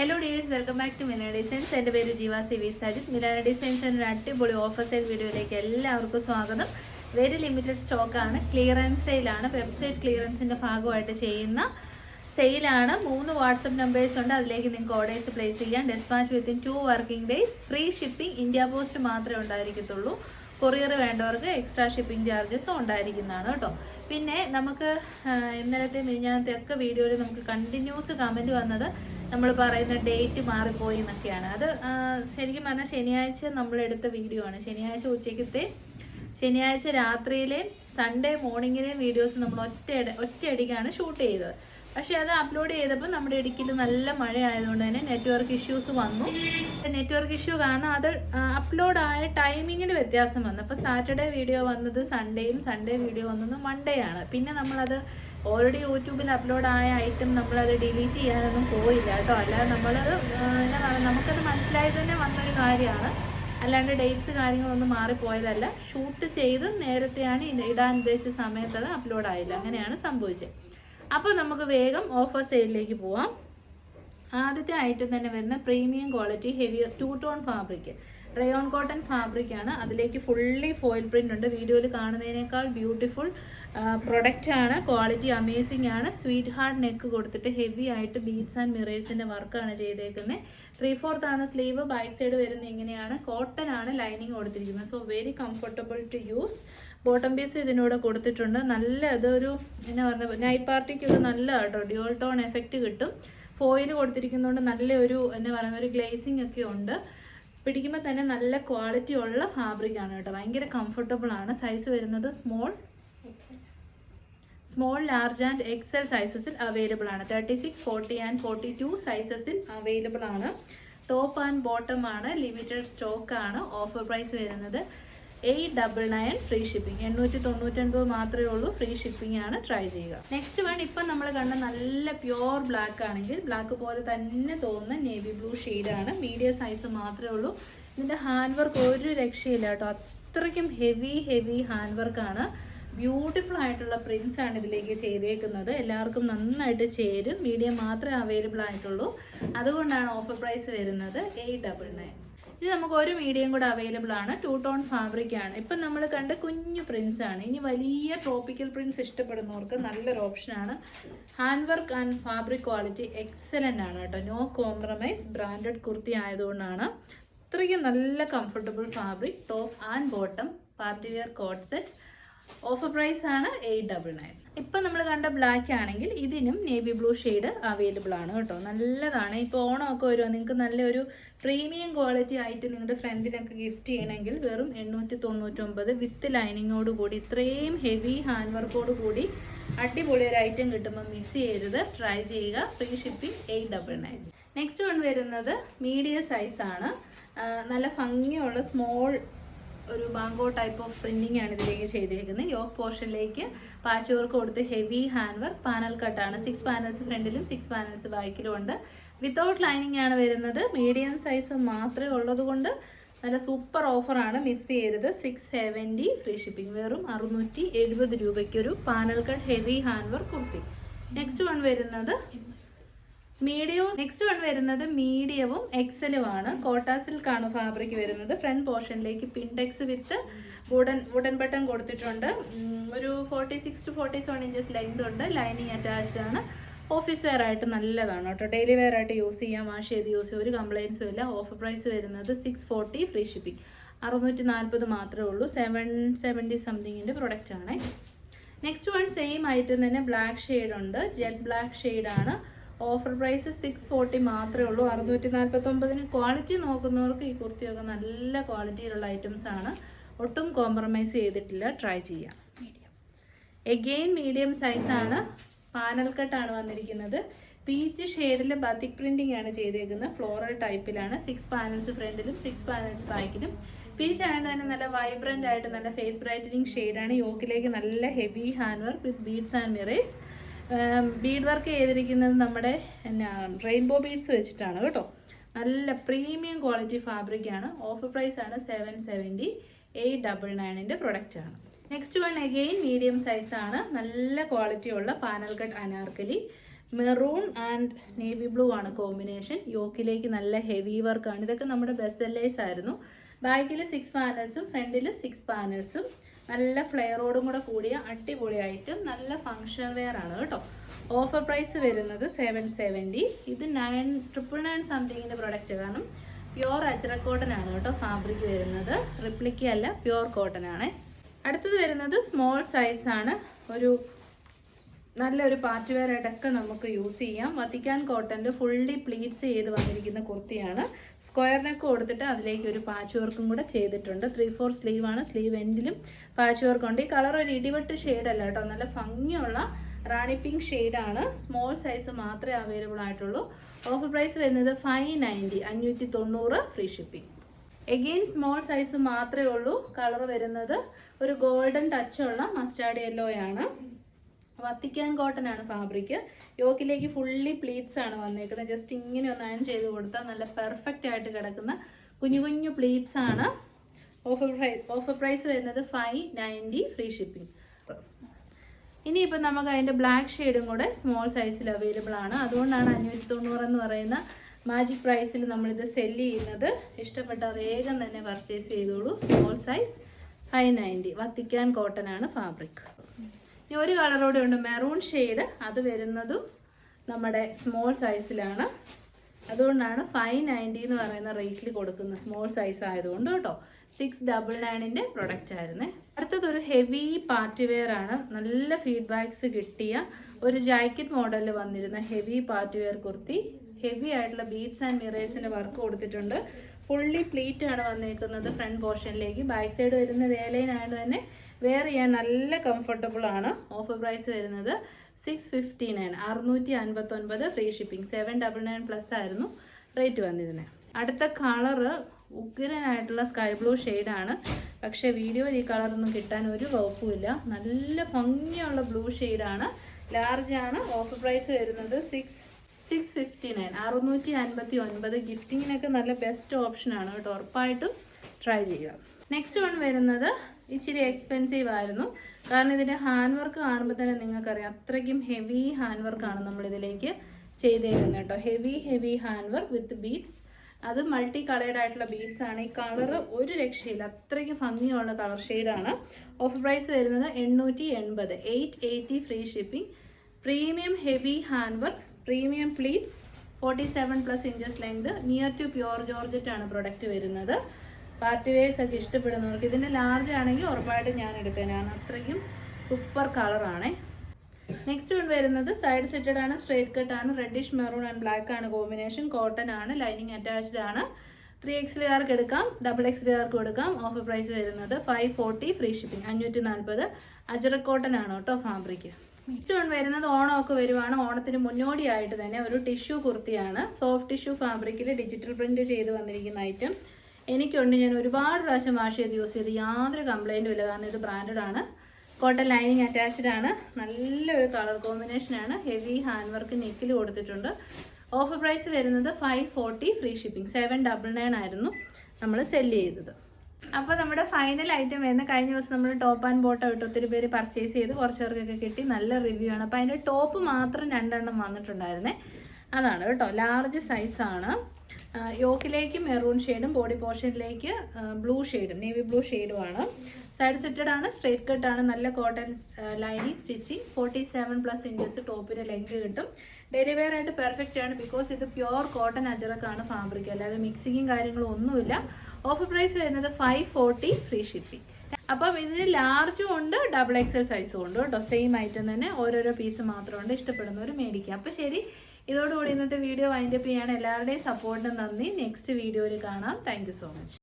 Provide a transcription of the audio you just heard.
Hello dears welcome back to Milana designs എന്റെ പേര് Jeeva C V Sajith. Milana designs എന്ന അടിപൊളി offer sale വീഡിയോയിലേക്ക് എല്ലാവർക്കും സ്വാഗതം. വെരി ലിമിറ്റഡ് സ്റ്റോക്കാണ് ക്ലിയറൻസ് സെയിലാണ് വെബ്സൈറ്റ് ക്ലിയറൻസിന്റെ ഭാഗമായിട്ട് ചെയ്യുന്ന സെയിലാണ് മൂന്ന് വാട്സപ്പ് നമ്പേഴ്സ് ഉണ്ട്. അതിലേക്ക് നിങ്ങൾക്ക് ഓർഡേഴ്സ് പ്ലേസ് ചെയ്യാം. Despatch within two working days free shipping India post മാത്രമേ ഉണ്ടായിരിക്കത്തുള്ളൂ. കൊറിയർ വേണ്ടവർക്ക് എക്സ്ട്രാ ഷിപ്പിംഗ് ചാർജസ് ഉണ്ടായിരിക്കുന്നതാണ് കേട്ടോ. പിന്നെ നമുക്ക് ഇന്നലത്തെ മിനിഞ്ഞാനത്തെ ഒക്കെ വീഡിയോയിൽ നമുക്ക് കണ്ടിന്യൂസ് കമന്റ് വന്നത് നമ്മൾ പറയുന്ന ഡേറ്റ് മാറിപ്പോയി എന്നൊക്കെയാണ്. അത് ശരിക്കും പറഞ്ഞാൽ ശനിയാഴ്ച നമ്മൾ എടുത്ത വീഡിയോ ആണ്. ശനിയാഴ്ച ഉച്ചയ്ക്കത്തെ ശനിയാഴ്ച രാത്രിയിലെയും സൺഡേ മോർണിംഗിലെയും വീഡിയോസ് നമ്മൾ ഒറ്റ ഒറ്റയടിക്കാണ് ഷൂട്ട് ചെയ്തത്. പക്ഷെ അത് അപ്ലോഡ് ചെയ്തപ്പോൾ നമ്മുടെ ഇടുക്കിയിൽ നല്ല മഴ ആയതുകൊണ്ട് തന്നെ നെറ്റ്വർക്ക് ഇഷ്യൂസ് വന്നു. നെറ്റ്വർക്ക് ഇഷ്യൂ കാരണം അത് അപ്ലോഡ് ആയ ടൈമിങ്ങിന് വ്യത്യാസം വന്നു. അപ്പോൾ സാറ്റർഡേ വീഡിയോ വന്നത് സൺഡേയും സൺഡേ വീഡിയോ വന്നത് മൺഡേ ആണ്. പിന്നെ നമ്മളത് ഓൾറെഡി യൂട്യൂബിൽ അപ്ലോഡ് ആയ ഐറ്റം നമ്മളത് ഡിലീറ്റ് ചെയ്യാനൊന്നും പോയില്ല കേട്ടോ. അല്ലാതെ നമ്മളത് എന്നാ പറയുക നമുക്കത് മനസ്സിലായത് തന്നെ വന്നൊരു കാര്യമാണ്. അല്ലാണ്ട് ഡേറ്റ്സ് കാര്യങ്ങളൊന്നും മാറിപ്പോയതല്ല. ഷൂട്ട് ചെയ്ത് നേരത്തെയാണ് ഇടാൻ ഉദ്ദേശിച്ച സമയത്ത് അത് അപ്ലോഡ് ആയില്ല. അങ്ങനെയാണ് സംഭവിച്ചത്. അപ്പോൾ നമുക്ക് വേഗം ഓഫർ സെയിലിലേക്ക് പോവാം. ആദ്യത്തെ ഐറ്റം തന്നെ വരുന്ന premium quality heavier two tone fabric rayon cotton fabric ആണ്. അതിലേക്ക് ഫുള്ളി ഫോയിൽ പ്രിന്റ് ഉണ്ട്. വീഡിയോയിൽ കാണുന്നതിനേക്കാൾ ബ്യൂട്ടിഫുൾ പ്രൊഡക്റ്റ് ആണ്. ക്വാളിറ്റി അമേസിംഗ് ആണ്. സ്വീറ്റ് ഹാർട്ട് നെക്ക് കൊടുത്തിട്ട് ഹെവി ആയിട്ട് ബീഡ്സ് ആൻഡ് മിറേഴ്സിന്റെ വർക്കാണ് ചെയ്തേക്കുന്നത് ത്രീ ഫോർത്ത് ആണ് സ്ലീവ് ബാക്ക് സൈഡ് വരുന്നത് ഇങ്ങനെയാണ്. കോട്ടൺ ആണ് ലൈനിങ് കൊടുത്തിരിക്കുന്നത്. So very comfortable to use bottom piece ഇതിനൂടെ കൊടുത്തിട്ടുണ്ട്. നല്ല അതൊരു എന്നാ പറയുക നൈറ്റ് പാർട്ടിക്കൊക്കെ നല്ല കേട്ടോ ഡ്യൂൾ ടോൺ എഫക്റ്റ് കിട്ടും. ഫോയിൽ കൊടുത്തിരിക്കുന്നതുകൊണ്ട് നല്ലൊരു എന്നാ പറയുന്ന ഒരു ഗ്ലേസിംഗ് ഒക്കെ ഉണ്ട്. പിടിക്കുമ്പോൾ തന്നെ നല്ല ക്വാളിറ്റി ഉള്ള ഫാബ്രിക് ആണ് കേട്ടോ. ഭയങ്കര കംഫർട്ടബിൾ ആണ്. സൈസ് വരുന്നത് small small large and XL സൈസസിൽ available ആണ്. Thirty six forty and forty two സൈസസിൽ available ആണ്. ടോപ്പ് ആൻഡ് ബോട്ടം ആണ്. ലിമിറ്റഡ് സ്റ്റോക്ക് ആണ്. ഓഫർ പ്രൈസ് വരുന്നത് eight double nine free shipping. എണ്ണൂറ്റി തൊണ്ണൂറ്റൊൻപത് മാത്രമേ ഉള്ളൂ ഫ്രീ ഷിപ്പിംഗ് ആണ് ട്രൈ ചെയ്യുക. നെക്സ്റ്റ് വൺ ഇപ്പം നമ്മൾ കണ്ട നല്ല പ്യുവർ ബ്ലാക്ക് ആണെങ്കിൽ ബ്ലാക്ക് പോലെ തന്നെ തോന്നുന്ന നേവി ബ്ലൂ ആണ് മീഡിയം സൈസ് മാത്രമേ ഉള്ളൂ. ഇതിന്റെ ഹാൻഡ് വർക്ക് ഒരു രക്ഷയില്ല കേട്ടോ. അത്രയ്ക്കും ഹെവി ഹെവി ഹാൻഡ് വർക്കാണ് ബ്യൂട്ടിഫുൾ ആയിട്ടുള്ള പ്രിൻസ് ആണ് ഇതിലേക്ക് ചെയ്തേക്കുന്നത്. എല്ലാവർക്കും നന്നായിട്ട് ചേരും. മീഡിയം മാത്രമേ അവൈലബിൾ ആയിട്ടുള്ളൂ. അതുകൊണ്ടാണ് ഓഫർ പ്രൈസ് വരുന്നത് എയ്റ്റ് ഡബിൾ നയൻ. ഇത് നമുക്ക് ഒരു മീഡിയം കൂടെ അവൈലബിൾ ആണ്. ടു ടോൺ ഫാബ്രിക് ആണ്. ഇപ്പം നമ്മൾ കണ്ട കുഞ്ഞു പ്രിന്റ്സ് ആണ്. ഇനി വലിയ ട്രോപ്പിക്കൽ പ്രിന്റ്സ് ഇഷ്ടപ്പെടുന്നവർക്ക് നല്ലൊരു ഓപ്ഷനാണ് hand work and fabric quality excellent ആണ് കേട്ടോ. നോ കോംപ്രമൈസ് ബ്രാൻഡഡ് കുർത്തി ആയതുകൊണ്ടാണ്. അത്രയ്ക്കും നല്ല comfortable fabric top and bottom party wear coat set offer price ആണ് എയ്റ്റ് ഡബിൾ നയൻ ഇപ്പം നമ്മൾ കണ്ട ബ്ലാക്ക് ആണെങ്കിൽ ഇതിനും നേവി ബ്ലൂ ഷെയ്ഡ് അവൈലബിൾ ആണ് കേട്ടോ. നല്ലതാണ്. ഇപ്പോൾ ഓണമൊക്കെ വരുമോ നിങ്ങൾക്ക് നല്ലൊരു പ്രീമിയം ക്വാളിറ്റി ആയിട്ട് നിങ്ങളുടെ ഫ്രണ്ടിനൊക്കെ ഗിഫ്റ്റ് ചെയ്യണമെങ്കിൽ വെറും എണ്ണൂറ്റി തൊണ്ണൂറ്റൊമ്പത് വിത്ത് ലൈനിങ്ങോട് കൂടി ഇത്രയും ഹെവി ഹാൻഡ് വർക്കോട് കൂടി അടിപൊളി ഒരു ഐറ്റം കിട്ടുമ്പോൾ മിസ് ചെയ്തത് ട്രൈ ചെയ്യുക. Free shipping eight double nine next one വരുന്നത് മീഡിയം സൈസാണ് നല്ല ഭംഗിയുള്ള സ്മോൾ ഒരു ബാങ്കോ ടൈപ്പ് ഓഫ് പ്രിന്റിംഗ് ആണ് ഇതിലേക്ക് ചെയ്തേക്കുന്നത്. യോക്ക് പോർഷനിലേക്ക് പാച്ച് വർക്ക് കൊടുത്ത് ഹെവി ഹാൻഡ് വർക്ക് പാനൽ കട്ടാണ് സിക്സ് പാനൽസ് ഫ്രണ്ടിലും സിക്സ് പാനൽസ് ബാക്കിലും ഉണ്ട്. വിത്തൗട്ട് ലൈനിങ് ആണ് വരുന്നത്. മീഡിയം സൈസ് മാത്രമേ ഉള്ളതുകൊണ്ട് നല്ല സൂപ്പർ ഓഫറാണ് മിസ് ചെയ്യരുത്. സിക്സ് സെവന്റി ഫ്രീ ഷിപ്പിംഗ് വെറും അറുന്നൂറ്റി എഴുപത് രൂപയ്ക്ക് ഒരു panel cut heavy hand work kurti. Next one വരുന്നത് മീഡിയവും നെക്സ്റ്റ് വൺ വരുന്നത് മീഡിയവും എക്സലും ആണ്. കോട്ട സിൽക്കാണ് ഫാബ്രിക് വരുന്നത് front പോർഷനിലേക്ക് pintucks with wooden wooden button കൊടുത്തിട്ടുണ്ട്. ഒരു forty six to forty seven inches length ഉണ്ട്. ലൈനിങ് അറ്റാച്ച്ഡ് ആണ്. ഓഫീസ് വെയർ ആയിട്ട് നല്ലതാണ് കേട്ടോ. ഡെയിലി വെയർ ആയിട്ട് യൂസ് ചെയ്യാം. വാഷ് ചെയ്ത് യൂസ് ചെയ്യാം. ഒരു കംപ്ലയിൻസും ഇല്ല. ഓഫർ പ്രൈസ് വരുന്നത് സിക്സ് ഫോർട്ടി ഫ്രീ ഷിപ്പിംഗ് അറുന്നൂറ്റി നാൽപ്പത് മാത്രമേ ഉള്ളൂ. സെവൻ സെവന്റി സംതിങ്ങിന്റെ പ്രൊഡക്റ്റ് ആണ്. നെക്സ്റ്റ് വൺ സെയിം ആയിട്ട് തന്നെ ബ്ലാക്ക് ഷെയ്ഡ് ഉണ്ട്. ജെറ്റ് ബ്ലാക്ക് ഷെയ്ഡ് ആണ്. ഓഫർ പ്രൈസ് സിക്സ് ഫോർട്ടി മാത്രമേ ഉള്ളൂ. അറുന്നൂറ്റി നാൽപ്പത്തൊമ്പതിന് ക്വാളിറ്റി നോക്കുന്നവർക്ക് ഈ കുർത്തിയൊക്കെ നല്ല ക്വാളിറ്റിയിലുള്ള ഐറ്റംസ് ആണ്. ഒട്ടും കോംപ്രമൈസ് ചെയ്തിട്ടില്ല. ട്രൈ ചെയ്യാം. മീഡിയം എഗെയിൻ മീഡിയം സൈസാണ് പാനൽ കട്ടാണ് വന്നിരിക്കുന്നത്. പീച്ച് ഷെയ്ഡിൽ ബത്തിക് പ്രിന്റിംഗ് ആണ് ചെയ്തേക്കുന്നത്. ഫ്ലോറൽ ടൈപ്പിലാണ് സിക്സ് പാനൽസ് ഫ്രണ്ടിലും സിക്സ് പാനൽസ് ബാക്കിലും പീച്ച് ആയതുകൊണ്ട് തന്നെ നല്ല വൈബ്രന്റ് ആയിട്ട് നല്ല ഫേസ് ബ്രൈറ്റനിങ് ഷെയ്ഡാണ് യോക്കിലേക്ക് നല്ല heavy hand work with beads and mirrors bead work ചെയ്തിരിക്കുന്നത് നമ്മുടെ എന്നാ റെയിൻബോ ബീഡ്സ് വെച്ചിട്ടാണ് കേട്ടോ. നല്ല പ്രീമിയം ക്വാളിറ്റി ഫാബ്രിക്കാണ് ഓഫർ പ്രൈസ് ആണ് സെവൻ സെവന്റി എയ്റ്റ് ഡബിൾ നയനിന്റെ പ്രൊഡക്റ്റ് ആണ്. നെക്സ്റ്റ് വൺ അഗെയിൻ മീഡിയം സൈസാണ് നല്ല ക്വാളിറ്റി ഉള്ള panel cut Anarkali maroon and navy blue ആണ് കോമ്പിനേഷൻ യോക്കിലേക്ക് നല്ല ഹെവി വർക്കാണ് ഇതൊക്കെ നമ്മുടെ ബെസ്റ്റ് സെല്ലേഴ്സ് ആയിരുന്നു. ബാക്കിൽ സിക്സ് പാനൽസും ഫ്രണ്ടിൽ സിക്സ് പാനൽസും നല്ല ഫ്ലെയറോടും കൂടെ കൂടിയ അടിപൊളി ഐറ്റം നല്ല ഫങ്ഷൻ വെയർ ആണ് കേട്ടോ. ഓഫർ പ്രൈസ് വരുന്നത് സെവൻ സെവന്റി ഇത് നയൻ ട്രിപ്പിൾ നയൻ സംതിങ്ങിന്റെ പ്രൊഡക്റ്റ് കാരണം പ്യുവർ അജ്ര കോട്ടൺ ആണ് കേട്ടോ ഫാബ്രിക് വരുന്നത്. റിപ്ലിക്ക അല്ല പ്യുവർ കോട്ടൺ ആണ്. അടുത്തത് വരുന്നത് സ്മോൾ സൈസാണ് ഒരു നല്ലൊരു പാർട്ടി വെയർ ആയിട്ടൊക്കെ നമുക്ക് യൂസ് ചെയ്യാം. വത്തിക്കാൻ കോട്ടന്റെ ഫുള്ളി പ്ലീറ്റ്സ് ചെയ്ത് വന്നിരിക്കുന്ന കുർത്തിയാണ്. സ്ക്വയർ നെക്ക് കൊടുത്തിട്ട് അതിലേക്ക് ഒരു പാച്ച് വർക്കും കൂടെ ചെയ്തിട്ടുണ്ട്. ത്രീ ഫോർ ആണ്. സ്ലീവ് എൻഡിലും പാച്ച് വർക്ക് ഉണ്ട്. ഈ കളർ ഒരു ഇടിവെട്ട് ഷെയ്ഡ് അല്ല കേട്ടോ. നല്ല ഭംഗിയുള്ള റാണി പിങ്ക് ഷെയ്ഡാണ് സ്മോൾ സൈസ് മാത്രമേ അവൈലബിൾ ആയിട്ടുള്ളൂ. ഓഫർ പ്രൈസ് വരുന്നത് ഫൈവ് നയന്റി അഞ്ഞൂറ്റി തൊണ്ണൂറ് free shipping again small size മാത്രമേ ഉള്ളൂ. കളർ വരുന്നത് ഒരു ഗോൾഡൻ ടച്ചുള്ള മസ്റ്റാർഡ് യെല്ലോയാണ് വത്തിക്കാൻ കോട്ടൺ ആണ് ഫാബ്രിക് യോക്കിലേക്ക് ഫുള്ളി പ്ലീറ്റ്സ് ആണ് വന്നേക്കുന്നത്. ജസ്റ്റ് ഇങ്ങനെ ഒന്ന് അയൺ ചെയ്ത് കൊടുത്താൽ നല്ല പെർഫെക്റ്റ് ആയിട്ട് കിടക്കുന്ന കുഞ്ഞു കുഞ്ഞു പ്ലീറ്റ്സ് ആണ്. ഓഫർ പ്രൈസ് ഓഫർ പ്രൈസ് വരുന്നത് ഫൈവ് നയന്റി ഫ്രീ ഷിപ്പിംഗ് ഇനിയിപ്പോൾ നമുക്ക് അതിന്റെ ബ്ലാക്ക് ഷെയ്ഡും കൂടെ സ്മോൾ സൈസിൽ അവൈലബിൾ ആണ്. അതുകൊണ്ടാണ് അഞ്ഞൂറ്റി തൊണ്ണൂറ് എന്ന് പറയുന്ന മാജിക് പ്രൈസിൽ നമ്മളിത് സെല്ല് ചെയ്യുന്നത്. ഇഷ്ടപ്പെട്ട വേഗം തന്നെ പർച്ചേസ് ചെയ്തോളൂ. Small size five ninety Vatican cotton ആണ് ഫാബ്രിക് ഇനി ഒരു കളറോടെ ഉണ്ട്. മെറൂൺ ഷെയ്ഡ് അത് വരുന്നതും നമ്മുടെ സ്മോൾ സൈസിലാണ് അതുകൊണ്ടാണ് ഫൈവ് നയന്റി എന്ന് പറയുന്ന റേറ്റിൽ കൊടുക്കുന്ന സ്മോൾ സൈസ് ആയതുകൊണ്ട് കേട്ടോ. സിക്സ് ഡബിൾ നയനിന്റെ പ്രൊഡക്റ്റ് ആയിരുന്നേ. അടുത്തത് ഒരു ഹെവി പാർട്ടി വെയർ ആണ്. നല്ല ഫീഡ്ബാക്ക്സ് കിട്ടിയ ഒരു ജാക്കറ്റ് മോഡലിൽ വന്നിരുന്ന heavy party wear kurti. Heavy ആയിട്ടുള്ള ബീഡ്സ് ആൻഡ് മിറേഴ്സിന്റെ വർക്ക് കൊടുത്തിട്ടുണ്ട്. ഫുള്ളി പ്ലീറ്റ് ആണ് വന്നേക്കുന്നത് ഫ്രണ്ട് പോർഷനിലേക്ക് ബാക്ക് സൈഡ് വരുന്നത് ഏലൈൻ ആയത് തന്നെ വെയർ ചെയ്യാൻ നല്ല കംഫർട്ടബിൾ ആണ്. ഓഫർ പ്രൈസ് വരുന്നത് സിക്സ് ഫിഫ്റ്റി നയൻ അറുന്നൂറ്റി അൻപത്തൊൻപത് free shipping seven double nine plus ആയിരുന്നു റേറ്റ് വന്നിരുന്നത് അടുത്ത കളറ് ഉഗ്രനായിട്ടുള്ള സ്കൈ ബ്ലൂ ആണ്. പക്ഷേ വീഡിയോയിൽ ഈ കളറൊന്നും കിട്ടാൻ ഒരു വകുപ്പുമില്ല നല്ല ഭംഗിയുള്ള ബ്ലൂ ഷെയ്ഡാണ് ലാർജ് ആണ്. ഓഫർ പ്രൈസ് വരുന്നത് സിക്സ് സിക്സ് ഫിഫ്റ്റി നയൻ അറുന്നൂറ്റി അൻപത്തി ഒൻപത് ഗിഫ്റ്റിങ്ങിനൊക്കെ നല്ല ബെസ്റ്റ് ഓപ്ഷനാണ് കേട്ടോ. ഉറപ്പായിട്ടും ട്രൈ ചെയ്യുക നെക്സ്റ്റ് വൺ വരുന്നത് ഇച്ചിരി എക്സ്പെൻസീവ് ആയിരുന്നു. കാരണം ഇതിന്റെ ഹാൻഡ് വർക്ക് കാണുമ്പോൾ തന്നെ നിങ്ങൾക്കറിയാം അത്രയ്ക്കും ഹെവി ഹാൻഡ് വർക്കാണ് നമ്മൾ ഇതിലേക്ക് ചെയ്തേക്കുന്നത് കേട്ടോ. Heavy heavy hand work with beads അത് മൾട്ടി കളേർഡ് ആയിട്ടുള്ള ബീഡ്സ് ആണ്. ഈ കളർ ഒരു രക്ഷയില്ല. അത്രയ്ക്ക് ഭംഗിയുള്ള കളർ ഷെയ്ഡാണ് ഓഫർ പ്രൈസ് വരുന്നത് എണ്ണൂറ്റി എൺപത് eight eighty free shipping premium heavy hand work premium pleats forty seven plus inches length near to pure georgette ആണ് പ്രൊഡക്റ്റ് വരുന്നത്. പാർട്ടി വെയർസ് ഒക്കെ ഇഷ്ടപ്പെടുന്നവർക്ക് ഇതിന്റെ ലാർജ് ആണെങ്കിൽ ഉറപ്പായിട്ടും ഞാൻ എടുത്തേനെ. കാരണം അത്രയ്ക്കും സൂപ്പർ കളറാണേ നെക്സ്റ്റ് വൺ വരുന്നത് സൈഡ് സെറ്റഡ് ആണ് സ്ട്രേറ്റ് കട്ട് ആണ് റെഡിഷ് മെറൂൺ ആൻഡ് ബ്ലാക്ക് ആണ് കോമ്പിനേഷൻ കോട്ടൺ ആണ് ലൈനിങ് അറ്റാച്ച്ഡ് ആണ്. ത്രീ എക്സ്ലുകാർക്ക് എടുക്കാം ഡബിൾ എക്സ്ലുകാർക്ക് കൊടുക്കാം ഓഫർ പ്രൈസ് വരുന്നത് ഫൈവ് ഫോർട്ടി ഫ്രീ ഷിപ്പിംഗ് അഞ്ഞൂറ്റി നാൽപ്പത് അജറക് കോട്ടൺ ആണ് കേട്ടോ ഫാബ്രിക് നെക്സ്റ്റ് വൺ വരുന്നത് ഓണമൊക്കെ വരുവാണ്. ഓണത്തിന് മുന്നോടിയായിട്ട് തന്നെ ഒരു ടിഷ്യൂ കുർത്തിയാണ്. സോഫ്റ്റ് ടിഷ്യൂ ഫാബ്രിക്കിൽ ഡിജിറ്റൽ പ്രിന്റ് ചെയ്ത് വന്നിരിക്കുന്ന ഐറ്റം എനിക്കുണ്ട്. ഞാൻ ഒരുപാട് പ്രാവശ്യം വാഷ് ചെയ്ത് യൂസ് ചെയ്ത് യാതൊരു കംപ്ലൈന്റും ഇല്ല. കാരണം ഇത് ബ്രാൻഡഡ് ആണ്. കോട്ടൺ ലൈനിങ് അറ്റാച്ച്ഡ് ആണ്. നല്ലൊരു കളർ കോമ്പിനേഷനാണ് ഹെവി ഹാൻഡ് വർക്ക് നെക്കിൽ കൊടുത്തിട്ടുണ്ട്. ഓഫർ പ്രൈസ് വരുന്നത് five forty free shipping seven double nine ആയിരുന്നു നമ്മൾ സെല്ല് ചെയ്തത്. അപ്പോൾ നമ്മുടെ ഫൈനൽ ഐറ്റം വരുന്ന കഴിഞ്ഞ ദിവസം നമ്മൾ ടോപ്പ് ആൻഡ് ബോട്ടം ഇട്ട് ഒത്തിരി പേര് പർച്ചേസ് ചെയ്ത് കുറച്ച് പേർക്കൊക്കെ കിട്ടി. നല്ല റിവ്യൂ ആണ്. അപ്പോൾ അതിന്റെ ടോപ്പ് മാത്രം രണ്ടെണ്ണം വന്നിട്ടുണ്ടായിരുന്നേ. അതാണ് കേട്ടോ. ലാർജ് സൈസാണ് യോക്കിലേക്ക് മെറൂൺ ഷെയ്ഡും ബോഡി പോർഷനിലേക്ക് ബ്ലൂ ഷെയ്ഡും നേവി ബ്ലൂ ഷെയ്ഡുമാണ്. സൈഡ് സെറ്റഡ് ആണ് സ്ട്രേറ്റ് ആണ് നല്ല cotton lining stitching forty seven plus inches ടോപ്പിന് ലെങ്ക് കിട്ടും. ഡെയിലി വെയർ ആയിട്ട് പെർഫെക്റ്റ് ആണ് ബിക്കോസ് ഇത് പ്യുവർ കോട്ടൺ അജറക്കാണ് ഫാബ്രിക് അല്ലാതെ മിക്സിങ്ങും കാര്യങ്ങളും ഒന്നുമില്ല. ഓഫർ പ്രൈസ് വരുന്നത് ഫൈവ് ഫോർട്ടി ഫ്രീ ഷിപ്പിംഗ് അപ്പം ഇതിന് ലാർജും ഉണ്ട് ഡബിൾ എക്സൽ സൈസും ഉണ്ട് കേട്ടോ. സെയിം ഐറ്റം തന്നെ ഓരോരോ പീസ് മാത്രമുണ്ട് ഇഷ്ടപ്പെടുന്നവർ മേടിക്കുക അപ്പം ശരി ഇതോടുകൂടി ഇന്നത്തെ വീഡിയോ വൈൻഡപ്പ് ചെയ്യാണ്. എല്ലാവരുടെയും സപ്പോർട്ടിന് നന്ദി. നെക്സ്റ്റ് വീഡിയോയിൽ കാണാം. Thank so much